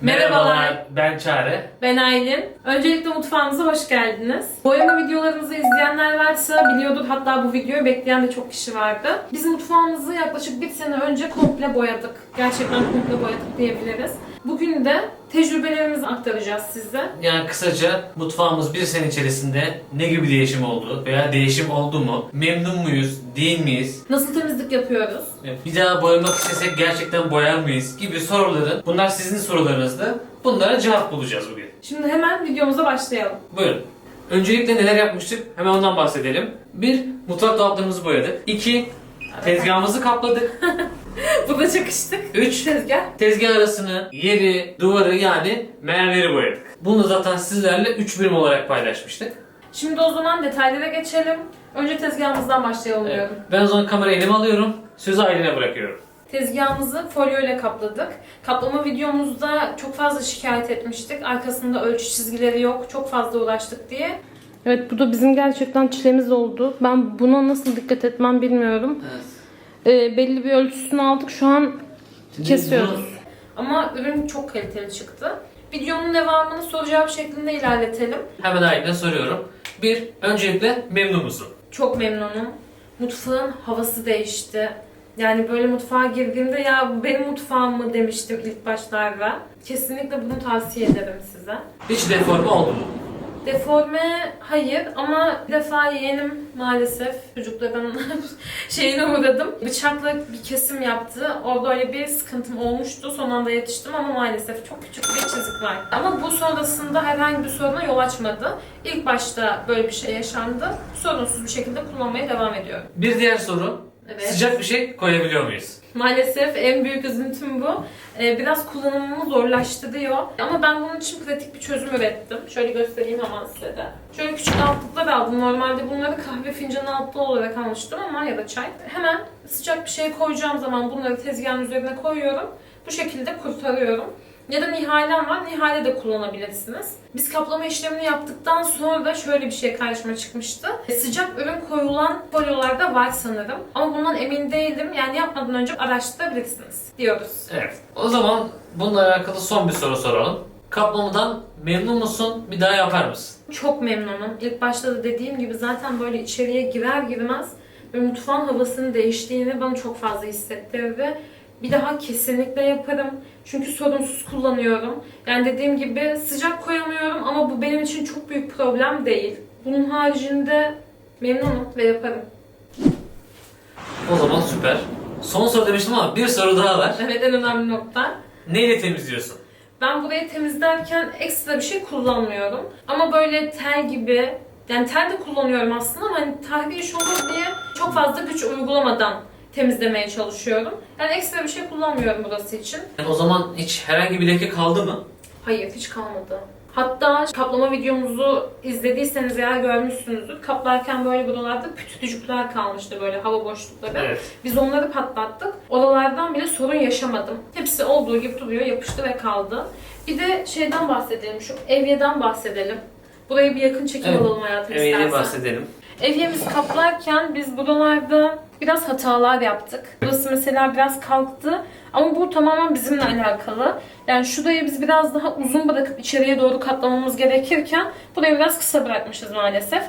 Merhabalar. ben Çare. Ben Aylin. Öncelikle mutfağımıza hoş geldiniz. Boyama videolarımızı izleyenler varsa biliyordur. Hatta bu videoyu bekleyen de çok kişi vardı. Biz mutfağımızı yaklaşık bir sene önce komple boyadık. Gerçekten komple boyadık diyebiliriz. Bugün de tecrübelerimizi aktaracağız size. Yani kısaca mutfağımız bir sene içerisinde ne gibi değişim oldu veya değişim oldu mu? Memnun muyuz, değil miyiz? Nasıl temizlik yapıyoruz? Bir daha boyamak istesek gerçekten boyar mıyız gibi soruları. Bunlar sizin sorularınızdı. Bunlara cevap bulacağız bugün. Şimdi hemen videomuza başlayalım. Buyurun. Öncelikle neler yapmıştık? Hemen ondan bahsedelim. Bir, mutfak dolaplarımızı boyadık. İki, tezgahımızı kapladık. Burada çakıştık. Üç, Tezgah. Tezgah arasını, yeri, duvarı yani mermeri boyadık. Bunu zaten sizlerle 3 bölüm olarak paylaşmıştık. Şimdi o zaman detaylara geçelim. Önce tezgahımızdan başlayalım diyorum. Ben o zaman kamerayı elime alıyorum. Sözü Aylin'e bırakıyorum. Tezgahımızı folyo ile kapladık. Kaplama videomuzda çok fazla şikayet etmiştik. Arkasında ölçü çizgileri yok. Çok fazla uğraştık diye. Evet bu da bizim gerçekten çilemiz oldu. Ben buna nasıl dikkat etmem bilmiyorum. Ee, belli bir ölçüsünü aldık. Şu an kesiyoruz. Ama ürün çok kaliteli çıktı. Videonun devamını soru cevap şeklinde ilerletelim. Hemen Aylin'e soruyorum. Bir, öncelikle memnun musun? Çok memnunum. Mutfağın havası değişti. Yani böyle mutfağa girdiğimde ya bu benim mutfağım mı demiştim ilk başlarda. Kesinlikle bunu tavsiye ederim size. Hiç deforme oldu mu? Deforme hayır ama bir defa yeğenim maalesef çocukların şeyine uğradım. Bıçakla bir kesim yaptı. Orada öyle bir sıkıntım olmuştu. Son anda yetiştim ama maalesef çok küçük bir çizik var. Ama bu sonrasında herhangi bir soruna yol açmadı. İlk başta böyle bir şey yaşandı. Sorunsuz bir şekilde kullanmaya devam ediyorum. Bir diğer soru. Evet. Sıcak bir şey koyabiliyor muyuz? Maalesef en büyük üzüntüm bu. Ee, biraz kullanımımı zorlaştırıyor. Ama ben bunun için pratik bir çözüm ürettim. Şöyle göstereyim hemen size de. Şöyle küçük altlıklar aldım. Normalde bunları kahve fincanı altlı olarak almıştım ama ya da çay. Hemen sıcak bir şey koyacağım zaman bunları tezgahın üzerine koyuyorum. Bu şekilde kurtarıyorum. Ya da nihalem var. Nihale de kullanabilirsiniz. Biz kaplama işlemini yaptıktan sonra da şöyle bir şey karşıma çıkmıştı. E, Sıcak ürün koyulan folyolarda var sanırım. Ama bundan emin değilim. Yani yapmadan önce araştırabilirsiniz diyoruz. Evet. O zaman bununla alakalı son bir soru soralım. Kaplamadan memnun musun? Bir daha yapar mısın? Çok memnunum. İlk başta da dediğim gibi zaten böyle içeriye girer girmez ve mutfağın havasının değiştiğini bana çok fazla hissettirdi. Bir daha kesinlikle yaparım. Çünkü sorunsuz kullanıyorum. Yani dediğim gibi sıcak koyamıyorum ama bu benim için çok büyük problem değil. Bunun haricinde memnunum ve yaparım. O zaman süper. Son soru demiştim ama bir soru daha var. Evet en önemli nokta. Neyle temizliyorsun? Ben burayı temizlerken ekstra bir şey kullanmıyorum. Ama böyle tel gibi, yani tel de kullanıyorum aslında ama hani tahriş iş olur diye çok fazla güç uygulamadan temizlemeye çalışıyorum. Yani ekstra bir şey kullanmıyorum burası için. Yani o zaman hiç herhangi bir leke kaldı mı? Hayır hiç kalmadı. Hatta kaplama videomuzu izlediyseniz eğer görmüşsünüzdür. Kaplarken böyle buralarda pütürcükler kalmıştı böyle hava boşlukları. Evet. Biz onları patlattık. Oralardan bile sorun yaşamadım. Hepsi olduğu gibi duruyor, yapıştı ve kaldı. Bir de şeyden bahsedelim, şu evyeden bahsedelim. Burayı bir yakın çekim Evet. alalım hayatım Emeğiyle istersen. bahsedelim. Evyemizi kaplarken biz buralarda biraz hatalar yaptık. Burası mesela biraz kalktı ama bu tamamen bizimle alakalı. Yani şurayı biz biraz daha uzun bırakıp içeriye doğru katlamamız gerekirken burayı biraz kısa bırakmışız maalesef.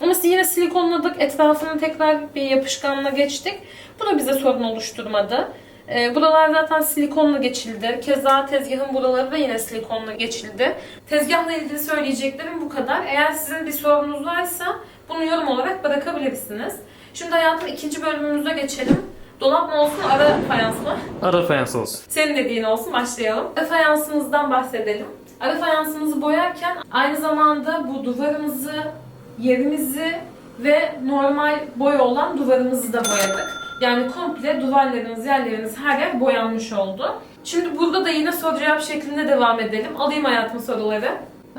Ama yine silikonladık, etrafını tekrar bir yapışkanla geçtik. Bu da bize sorun oluşturmadı. Ee, buralar zaten silikonla geçildi. Keza tezgahın buraları da yine silikonla geçildi. Tezgahla ilgili söyleyeceklerim bu kadar. Eğer sizin bir sorunuz varsa bunu yorum olarak bırakabilirsiniz. Şimdi hayatım ikinci bölümümüze geçelim. Dolap mı olsun, ara fayans mı? Ara fayans olsun. Senin dediğin olsun, başlayalım. Ara fayansımızdan bahsedelim. Ara fayansımızı boyarken aynı zamanda bu duvarımızı, yerimizi ve normal boy olan duvarımızı da boyadık. Yani komple duvarlarımız, yerlerimiz her yer boyanmış oldu. Şimdi burada da yine soru cevap şeklinde devam edelim. Alayım hayatım soruları.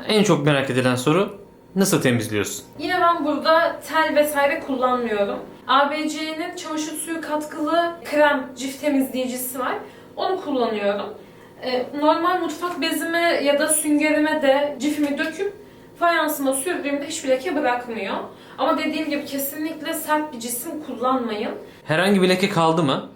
En çok merak edilen soru nasıl temizliyorsun? Yine ben burada tel vesaire kullanmıyorum. ABC'nin çamaşır suyu katkılı krem cif temizleyicisi var. Onu kullanıyorum. Ee, normal mutfak bezime ya da süngerime de cifimi döküp fayansıma sürdüğümde hiçbir leke bırakmıyor. Ama dediğim gibi kesinlikle sert bir cisim kullanmayın. Herhangi bir leke kaldı mı?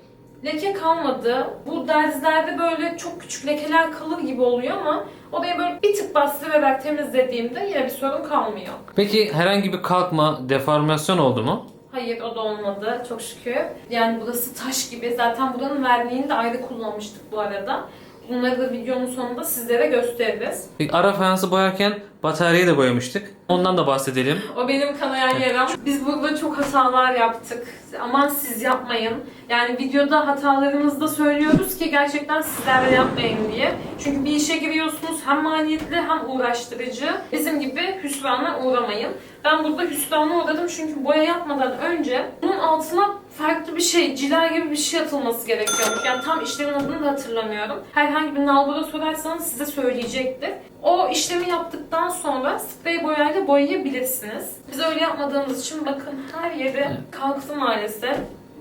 Leke kalmadı. Bu derzlerde böyle çok küçük lekeler kalır gibi oluyor ama odayı böyle bir tık bastırarak temizlediğimde yine bir sorun kalmıyor. Peki herhangi bir kalkma, deformasyon oldu mu? Hayır o da olmadı çok şükür. Yani burası taş gibi. Zaten buranın verniğini de ayrı kullanmıştık bu arada. Bunları da videonun sonunda sizlere gösteririz. Ara fayansı boyarken bataryayı da boyamıştık. Ondan da bahsedelim. O benim kanayan yaram. Biz burada çok hatalar yaptık. Aman siz yapmayın. Yani videoda hatalarımızda söylüyoruz ki gerçekten sizler de yapmayın diye. Çünkü bir işe giriyorsunuz hem maliyetli hem uğraştırıcı. Bizim gibi hüsrana uğramayın. Ben burada hüsrana uğradım çünkü boya yapmadan önce bunun altına farklı bir şey, cila gibi bir şey atılması gerekiyormuş. Yani tam işlemin adını da hatırlamıyorum. Herhangi bir nalbura sorarsanız size söyleyecektir. O işlemi yaptıktan sonra sprey boyayla boyayabilirsiniz. Biz öyle yapmadığımız için bakın her yeri kalktı maalesef.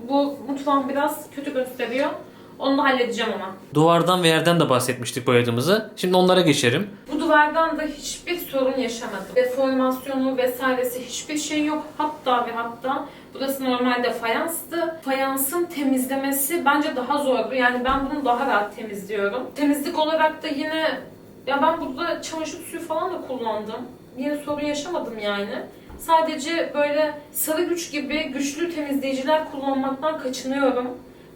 Bu mutfağım biraz kötü gösteriyor. Onu da halledeceğim ama. Duvardan ve yerden de bahsetmiştik boyadığımızı. Şimdi onlara geçerim. Bu duvardan da hiçbir sorun yaşamadım. Deformasyonu vesairesi hiçbir şey yok. Hatta ve hatta burası normalde fayanstı. Fayansın temizlemesi bence daha zordu. Yani ben bunu daha rahat temizliyorum. Temizlik olarak da yine ya ben burada çamaşır suyu falan da kullandım. Yine sorun yaşamadım yani. Sadece böyle sarı güç gibi güçlü temizleyiciler kullanmaktan kaçınıyorum.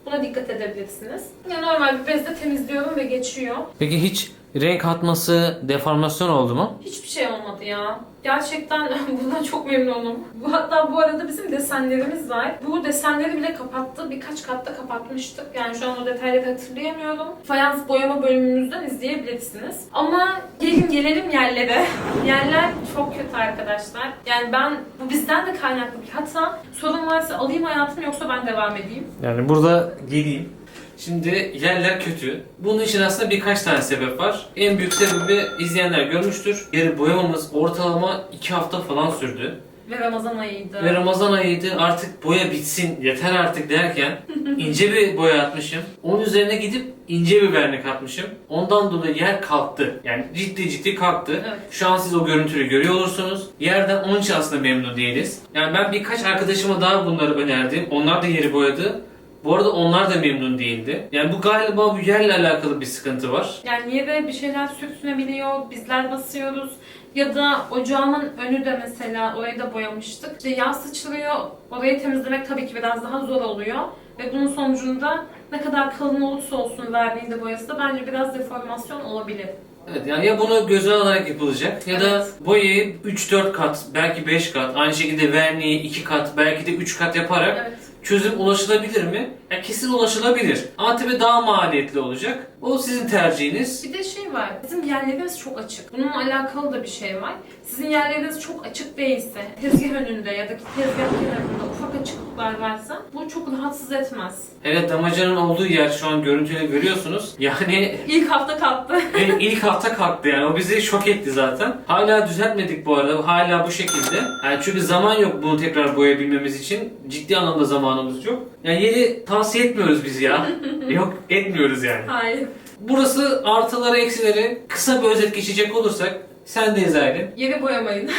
Buna dikkat edebilirsiniz. Ya normal bir bezle temizliyorum ve geçiyor. Peki hiç renk atması, deformasyon oldu mu? Hiçbir şey olmadı ya. Gerçekten bundan çok memnunum. Bu hatta bu arada bizim desenlerimiz var. Bu desenleri bile kapattı. Birkaç katta kapatmıştık. Yani şu an o detayları hatırlayamıyorum. Fayans boyama bölümümüzden izleyebilirsiniz. Ama gelin gelelim yerlere. Yerler çok kötü arkadaşlar. Yani ben bu bizden de kaynaklı bir hata. Sorun varsa alayım hayatım yoksa ben devam edeyim. Yani burada geleyim. Şimdi yerler kötü. Bunun için aslında birkaç tane sebep var. En büyük sebebi izleyenler görmüştür. Yeri boyamamız ortalama 2 hafta falan sürdü. Ve Ramazan ayıydı. Ve Ramazan ayıydı artık boya bitsin yeter artık derken ince bir boya atmışım. Onun üzerine gidip ince bir vernik atmışım. Ondan dolayı yer kalktı. Yani ciddi ciddi kalktı. Evet. Şu an siz o görüntüyü görüyor olursunuz. Yerden onun için aslında memnun değiliz. Yani ben birkaç arkadaşıma daha bunları önerdim. Onlar da yeri boyadı. Bu arada onlar da memnun değildi. Yani bu galiba bu yerle alakalı bir sıkıntı var. Yani yere bir şeyler sürtünebiliyor, bizler basıyoruz. Ya da ocağımın önü de mesela orayı da boyamıştık. İşte yağ sıçrıyor, orayı temizlemek tabii ki biraz daha zor oluyor. Ve bunun sonucunda ne kadar kalın olursa olsun verdiğinde boyası da bence biraz deformasyon olabilir. Evet yani ya bunu göze alarak yapılacak ya da boyayı 3-4 kat belki 5 kat aynı şekilde verniği 2 kat belki de 3 kat yaparak Evet. Çözüm ulaşılabilir mi? Ya kesin ulaşılabilir. Ama tabii daha maliyetli olacak. O sizin tercihiniz. Bir de şey var, bizim yerlerimiz çok açık. Bununla alakalı da bir şey var. Sizin yerleriniz çok açık değilse, tezgah önünde ya da tezgah kenarında ufak açıklıklar varsa bu çok rahatsız etmez. Evet damacanın olduğu yer şu an görüntüyle görüyorsunuz. Yani İlk hafta kalktı. e, ilk hafta kalktı yani o bizi şok etti zaten. Hala düzeltmedik bu arada. Hala bu şekilde. Yani çünkü zaman yok bunu tekrar boyayabilmemiz için. Ciddi anlamda zamanımız yok. Yani yeri tavsiye etmiyoruz biz ya. yok etmiyoruz yani. Hayır. Burası artıları eksileri kısa bir özet geçecek olursak sendeyiz Aylin. Yeri boyamayın.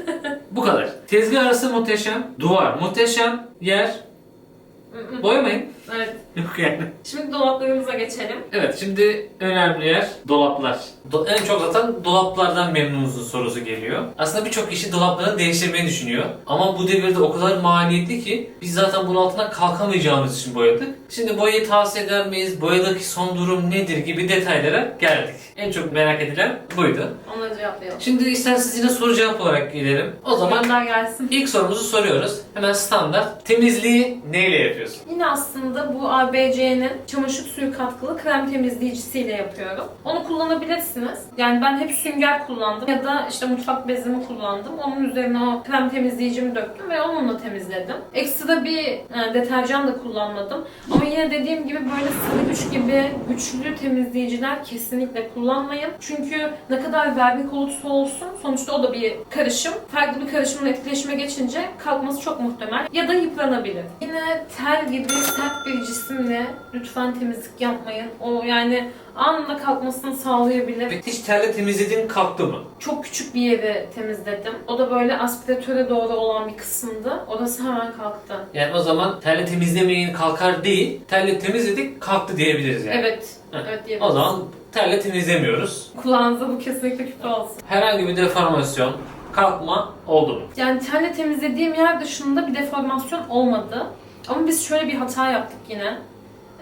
Bu kadar. Tezgah arası muhteşem. Duvar muhteşem. Yer boyamayın. Evet. Yok yani. Şimdi dolaplarımıza geçelim. Evet şimdi önemli yer dolaplar. Do- en çok zaten dolaplardan memnunuzun sorusu geliyor. Aslında birçok kişi dolaplarını değiştirmeyi düşünüyor. Ama bu devirde o kadar maliyetli ki biz zaten bunun altından kalkamayacağımız için boyadık. Şimdi boyayı tavsiye eder miyiz? Boyadaki son durum nedir gibi detaylara geldik. En çok merak edilen buydu. Onları cevaplayalım. Şimdi isterseniz yine soru cevap olarak gidelim. O zaman Gönder gelsin. ilk sorumuzu soruyoruz. Hemen standart. Temizliği neyle yapıyorsun? Yine aslında bu ABC'nin çamaşır suyu katkılı krem temizleyicisiyle yapıyorum. Onu kullanabilirsiniz. Yani ben hep sünger kullandım ya da işte mutfak bezimi kullandım. Onun üzerine o krem temizleyicimi döktüm ve onunla temizledim. Ekstra bir e, deterjan da kullanmadım. Ama yine dediğim gibi böyle sıvı güç gibi güçlü temizleyiciler kesinlikle kullanmayın. Çünkü ne kadar vernik olursa olsun sonuçta o da bir karışım. Farklı bir karışımla etkileşime geçince kalkması çok muhtemel ya da yıpranabilir. Yine tel gibi sert bir cisimle lütfen temizlik yapmayın. O yani anında kalkmasını sağlayabilir. Hiç terle temizlediğin kalktı mı? Çok küçük bir yeri temizledim. O da böyle aspiratöre doğru olan bir kısımdı. Orası hemen kalktı. Yani o zaman terle temizlemeyin kalkar değil, terle temizledik kalktı diyebiliriz yani. Evet. Heh. Evet diyebiliriz. O zaman terle temizlemiyoruz. kulağınıza bu kesinlikle küpe olsun. Herhangi bir deformasyon, kalkma oldu mu? Yani terle temizlediğim yer dışında bir deformasyon olmadı. Ama biz şöyle bir hata yaptık yine.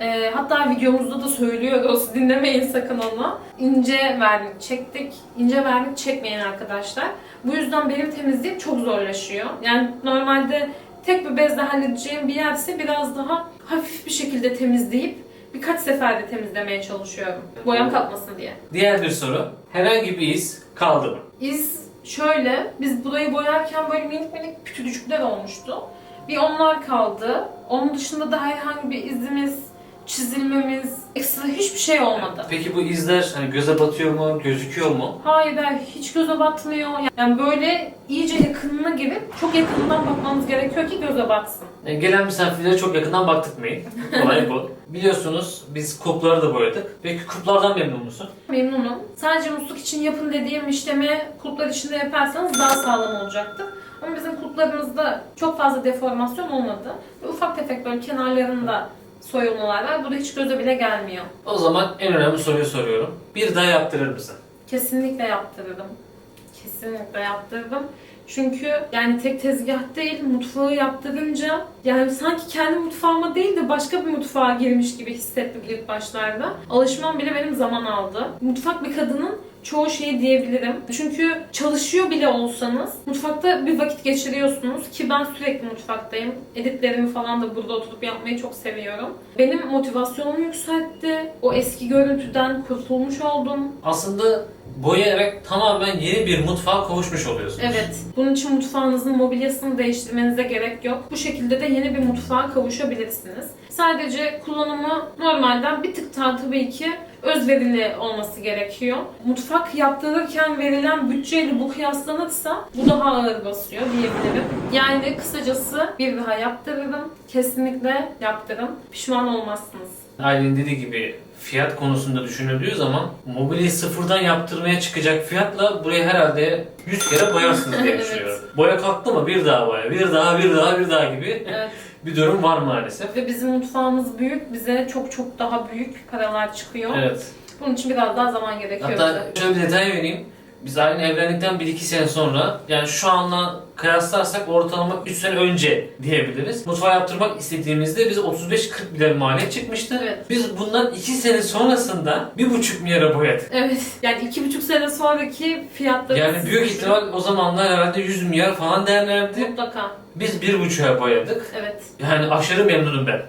Ee, hatta videomuzda da söylüyoruz. Dinlemeyin sakın onu. İnce vernik çektik. İnce vernik çekmeyin arkadaşlar. Bu yüzden benim temizliğim çok zorlaşıyor. Yani normalde tek bir bezle halledeceğim bir yerse biraz daha hafif bir şekilde temizleyip birkaç seferde temizlemeye çalışıyorum. Boyam kalkmasın diye. Diğer bir soru, herhangi bir iz kaldı mı? İz şöyle, biz burayı boyarken böyle minik minik küçücükler olmuştu. Bir onlar kaldı. Onun dışında da herhangi bir izimiz, çizilmemiz, ekstra hiçbir şey olmadı. Peki bu izler hani göze batıyor mu, gözüküyor mu? Hayır, hayır, hiç göze batmıyor. Yani böyle iyice yakınına girip çok yakından bakmanız gerekiyor ki göze batsın. Yani gelen misafirlere çok yakından baktırmayın. Olay bu. Biliyorsunuz biz kupları da boyadık. Peki kuplardan memnun musun? Memnunum. Sadece musluk için yapın dediğim işlemi kulplar içinde yaparsanız daha sağlam olacaktır. Ama bizim kulplarımızda çok fazla deformasyon olmadı. Ve ufak tefek böyle kenarlarında soyulmalar var. Bu da hiç göze bile gelmiyor. O zaman en önemli soruyu soruyorum. Bir daha yaptırır mısın? Kesinlikle yaptırırım. Kesinlikle yaptırdım. Çünkü yani tek tezgah değil mutfağı yaptırınca yani sanki kendi mutfağıma değil de başka bir mutfağa girmiş gibi hissettim ilk başlarda. Alışmam bile benim zaman aldı. Mutfak bir kadının çoğu şeyi diyebilirim. Çünkü çalışıyor bile olsanız mutfakta bir vakit geçiriyorsunuz ki ben sürekli mutfaktayım. Editlerimi falan da burada oturup yapmayı çok seviyorum. Benim motivasyonumu yükseltti. O eski görüntüden kurtulmuş oldum. Aslında boyayarak tamamen yeni bir mutfağa kavuşmuş oluyorsunuz. Evet. Bunun için mutfağınızın mobilyasını değiştirmenize gerek yok. Bu şekilde de yeni bir mutfağa kavuşabilirsiniz. Sadece kullanımı normalden bir tık daha tabii ki özverili olması gerekiyor. Mutfak yaptırırken verilen bütçeyle bu kıyaslanırsa bu daha ağır basıyor diyebilirim. Yani kısacası bir daha yaptırırım. Kesinlikle yaptırın. Pişman olmazsınız. Ailenin dediği gibi fiyat konusunda düşünüldüğü zaman mobilyayı sıfırdan yaptırmaya çıkacak fiyatla burayı herhalde 100 kere boyarsınız diye düşünüyorum. Boya kalktı mı bir daha boya, bir daha, bir daha, bir daha gibi Evet. bir durum var maalesef. Ve bizim mutfağımız büyük. Bize çok çok daha büyük paralar çıkıyor. Evet. Bunun için biraz daha zaman gerekiyor bize. Hatta şöyle bir detay vereyim. Biz aynı evlendikten 1-2 sene sonra yani şu anla kıyaslarsak ortalama 3 sene önce diyebiliriz. Mutfağı yaptırmak istediğimizde bize 35-40 milyar maliyet çıkmıştı. Evet. Biz bundan 2 sene sonrasında 1,5 milyara boyadık. Evet. Yani iki buçuk sene sonraki fiyatları Yani büyük ihtimal o zamanlar herhalde 100 milyar falan değerlerdi. mutlaka. Biz 1,5'a boyadık. Evet. Yani aşırı memnunum ben.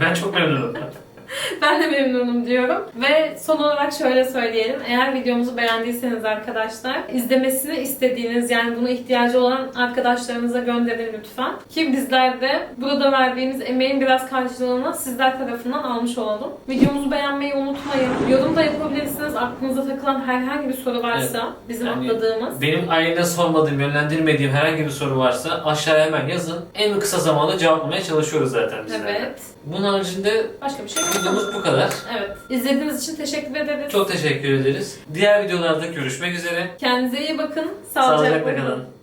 ben çok memnunum. Ben de memnunum diyorum. Ve son olarak şöyle söyleyelim. Eğer videomuzu beğendiyseniz arkadaşlar izlemesini istediğiniz yani buna ihtiyacı olan arkadaşlarınıza gönderin lütfen. Ki bizler de burada verdiğimiz emeğin biraz karşılığını sizler tarafından almış olalım. Videomuzu beğenmeyi unutmayın. Yorum da yapabilirsiniz. Aklınıza takılan herhangi bir soru varsa bizim Yani atladığımız. Benim ailene sormadığım, yönlendirmediğim herhangi bir soru varsa aşağıya hemen yazın. En kısa zamanda cevaplamaya çalışıyoruz zaten bizler. Evet. Bunun haricinde Başka bir şey yok. Videomuz bu kadar. Evet. İzlediğiniz için teşekkür ederiz. Çok teşekkür ederiz. Diğer videolarda görüşmek üzere. Kendinize iyi bakın. Sağlıcakla Sağlıcakla kalın. kalın.